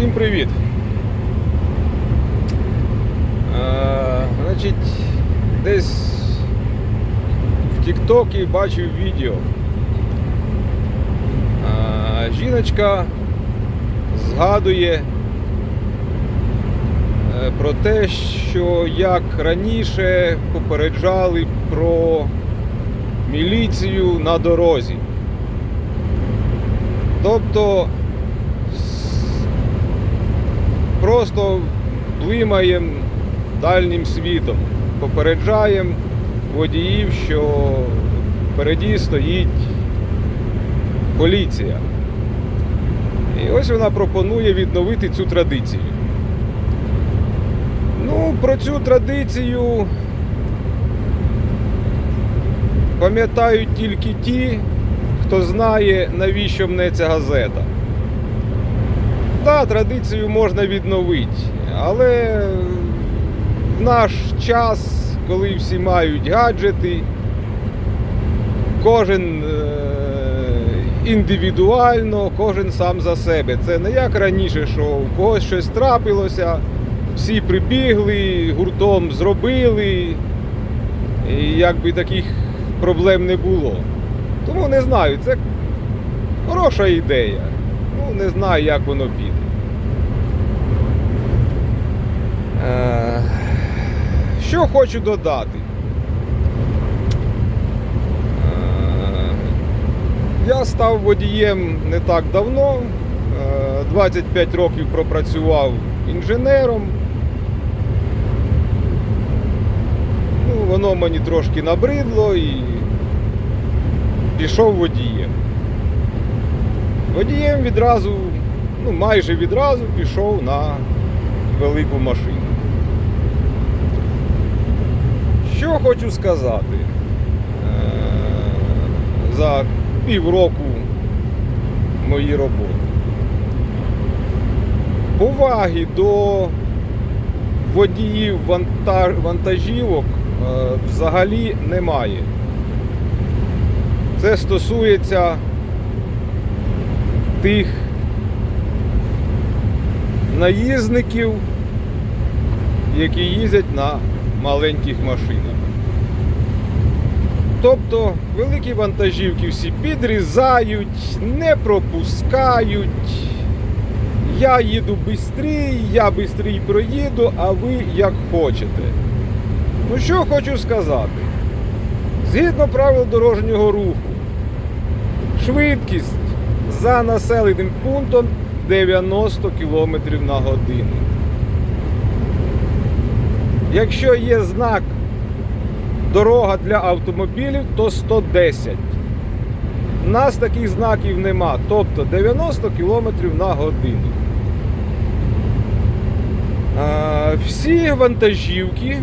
Всім привіт! Е, значить, десь в Тіктокі бачив відео. Е, жіночка згадує е, про те, що як раніше попереджали про міліцію на дорозі. Тобто просто блимаємо дальнім світом, попереджаємо водіїв, що впереді стоїть поліція. І ось вона пропонує відновити цю традицію. Ну, про цю традицію пам'ятають тільки ті, хто знає, навіщо мне ця газета. Так, традицію можна відновити, але в наш час, коли всі мають гаджети, кожен е, індивідуально, кожен сам за себе. Це не як раніше, що у когось щось трапилося, всі прибігли, гуртом зробили, і якби таких проблем не було. Тому не знаю, це хороша ідея. Ну, не знаю, як воно піде. Е, Що хочу додати? Е, Я став водієм не так давно. Е, 25 років пропрацював інженером. Ну, воно мені трошки набридло і пішов водієм. Водієм відразу, ну майже відразу пішов на велику машину. Що хочу сказати? Е, За півроку моєї роботи. Поваги до водіїв вантажівок е, взагалі немає. Це стосується тих наїзників, які їздять на маленьких машинах. Тобто великі вантажівки всі підрізають, не пропускають. Я їду швидше, я швидше проїду, а ви як хочете. Ну що хочу сказати? Згідно правил дорожнього руху, швидкість за населеним пунктом 90 км на годину. Якщо є знак дорога для автомобілів, то 110. У нас таких знаків нема, тобто 90 км на годину. Всі вантажівки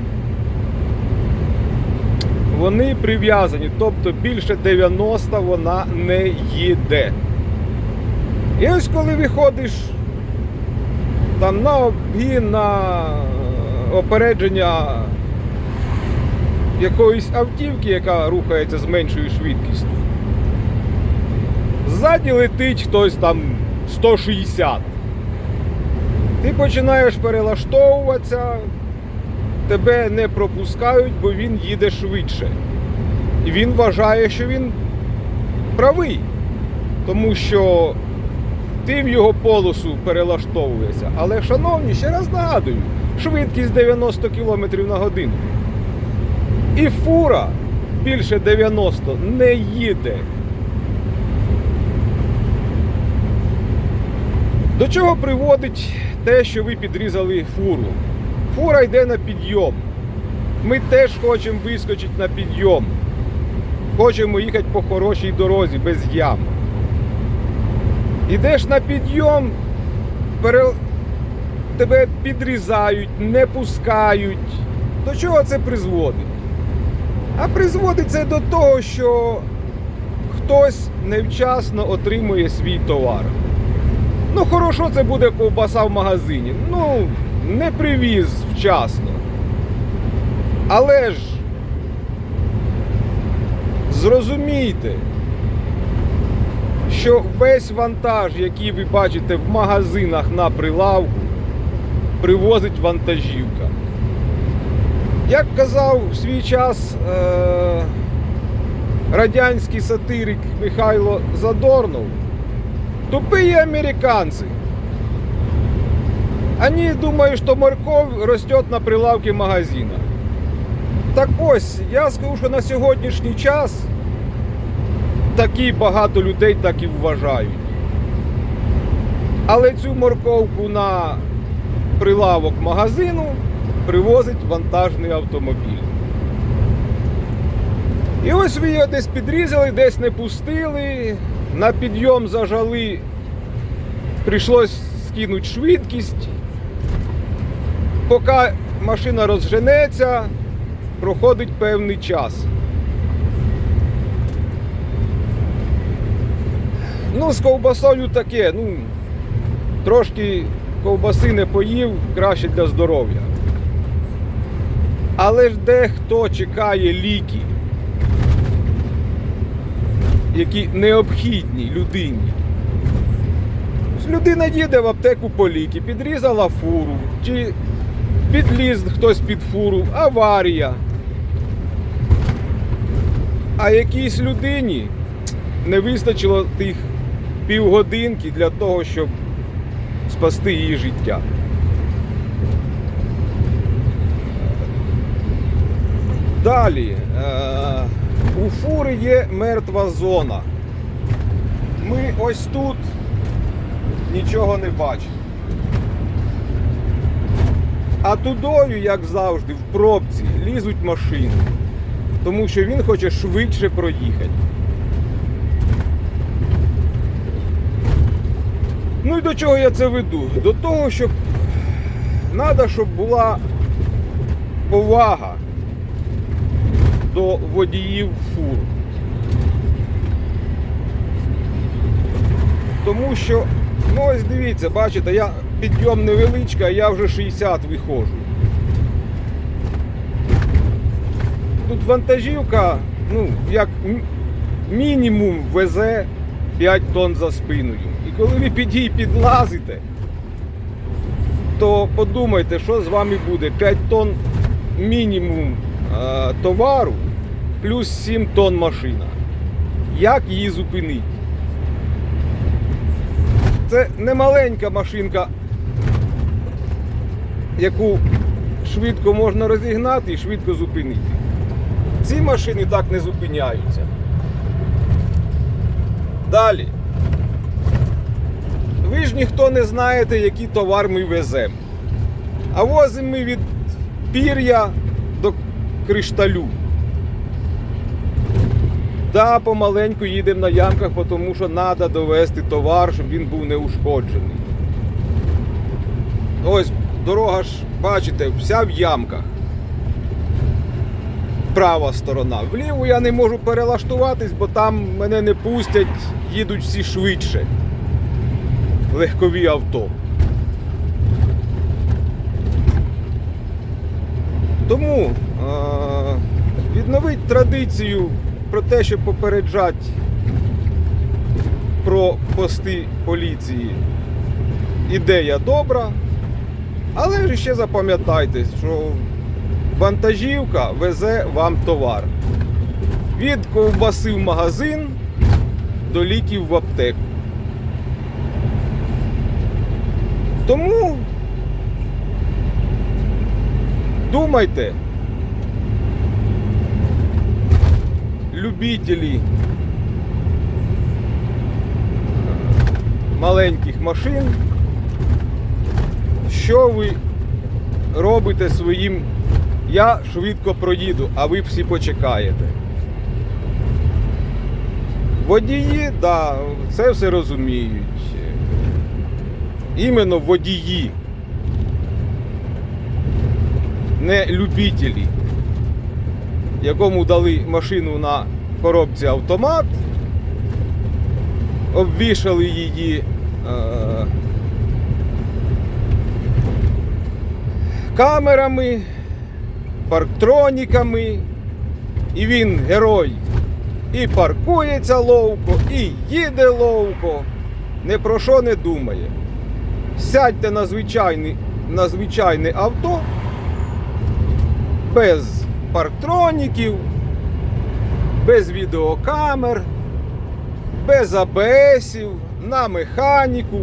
вони прив'язані, тобто більше 90 вона не їде. І ось коли виходиш там на обгін, на опередження якоїсь автівки, яка рухається з меншою швидкістю, ззаді летить хтось там 160. Ти починаєш перелаштовуватися, тебе не пропускають, бо він їде швидше. І він вважає, що він правий, тому що ти в його полосу перелаштовуєшся. Але, шановні, ще раз нагадую, швидкість 90 км на годину. І фура більше 90 не їде. До чого приводить те, що ви підрізали фуру? Фура йде на підйом. Ми теж хочемо вискочити на підйом. Хочемо їхати по хорошій дорозі без ям. Ідеш на підйом, пере... тебе підрізають, не пускають. До чого це призводить? А призводить це до того, що хтось невчасно отримує свій товар. Ну, хорошо, це буде ковбаса в магазині. Ну, не привіз вчасно. Але ж зрозумійте, що що весь вантаж, який ви бачите в магазинах на прилавку, привозить вантажівка. Як казав в свій час е- радянський сатирик Михайло Задорнов, тупые американцы. Они думают, что морковь растет на прилавке магазина. Так ось, я скажу, що на сьогоднішній час такі багато людей так і вважають. Але цю морковку на прилавок магазину привозить вантажний автомобіль. І ось ви його десь підрізали, десь не пустили, на підйом зажали, прийшлось скинути швидкість. Поки машина розженеться, проходить певний час. Ну, з ковбасою таке, ну, трошки ковбаси не поїв, краще для здоров'я. Але ж дехто чекає ліки, які необхідні людині. Людина їде в аптеку по ліки, підрізала фуру, чи підліз хтось під фуру, аварія. А якійсь людині не вистачило тих півгодинки для того, щоб спасти її життя. Далі. Е- у фури є мертва зона. Ми ось тут нічого не бачимо. А тудою, як завжди, в пробці лізуть машини, тому що він хоче швидше проїхати. Ну і до чого я це веду? До того, щоб треба, щоб була повага до водіїв фур. Тому що, ну ось дивіться, бачите, я підйом невеличкий, а я вже 60 виходжу. Тут вантажівка, ну, як мінімум везе 5 тонн за спиною. І коли ви під її підлазите, то подумайте, що з вами буде 5 тонн мінімум е, товару плюс 7 тонн машина. Як її зупинити? Це не маленька машинка, яку швидко можна розігнати і швидко зупинити. Ці машини так не зупиняються. Далі. Ви ж ніхто не знаєте, який товар ми веземо. А возимо ми від пір'я до кришталю. Да, помаленьку їдемо на ямках, тому що треба довести товар, щоб він був неушкоджений. Ось дорога ж, бачите, вся в ямках. Права сторона. Вліву я не можу перелаштуватись, бо там мене не пустять, їдуть всі швидше. Легкові авто. Тому відновити традицію про те, щоб попереджати про пости поліції. Ідея добра. Але ж ще запам'ятайте, що вантажівка везе вам товар. Від ковбаси в магазин до ліків в аптеку. Тому думайте, любителі маленьких машин, що ви робите своїм я швидко проїду, а ви всі почекаєте. Водії, да, це все розуміють. Іменно водії. Не любителі, якому дали машину на коробці автомат, обвішали її е, камерами, парктроніками, і він герой і паркується ловко, і їде ловко. Не про що не думає. Сядьте на звичайне, на звичайне авто без парктроніків, без відеокамер, без АБСів, на механіку.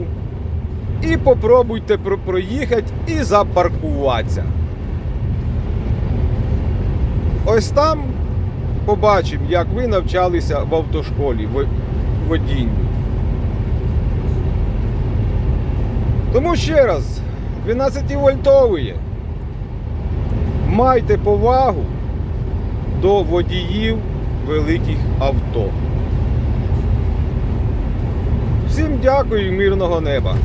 І попробуйте про- проїхати і запаркуватися. Ось там побачимо, як ви навчалися в автошколі во- водінню. Тому ще раз, 12 вольтові. Майте повагу до водіїв великих авто. Всім дякую і мирного неба!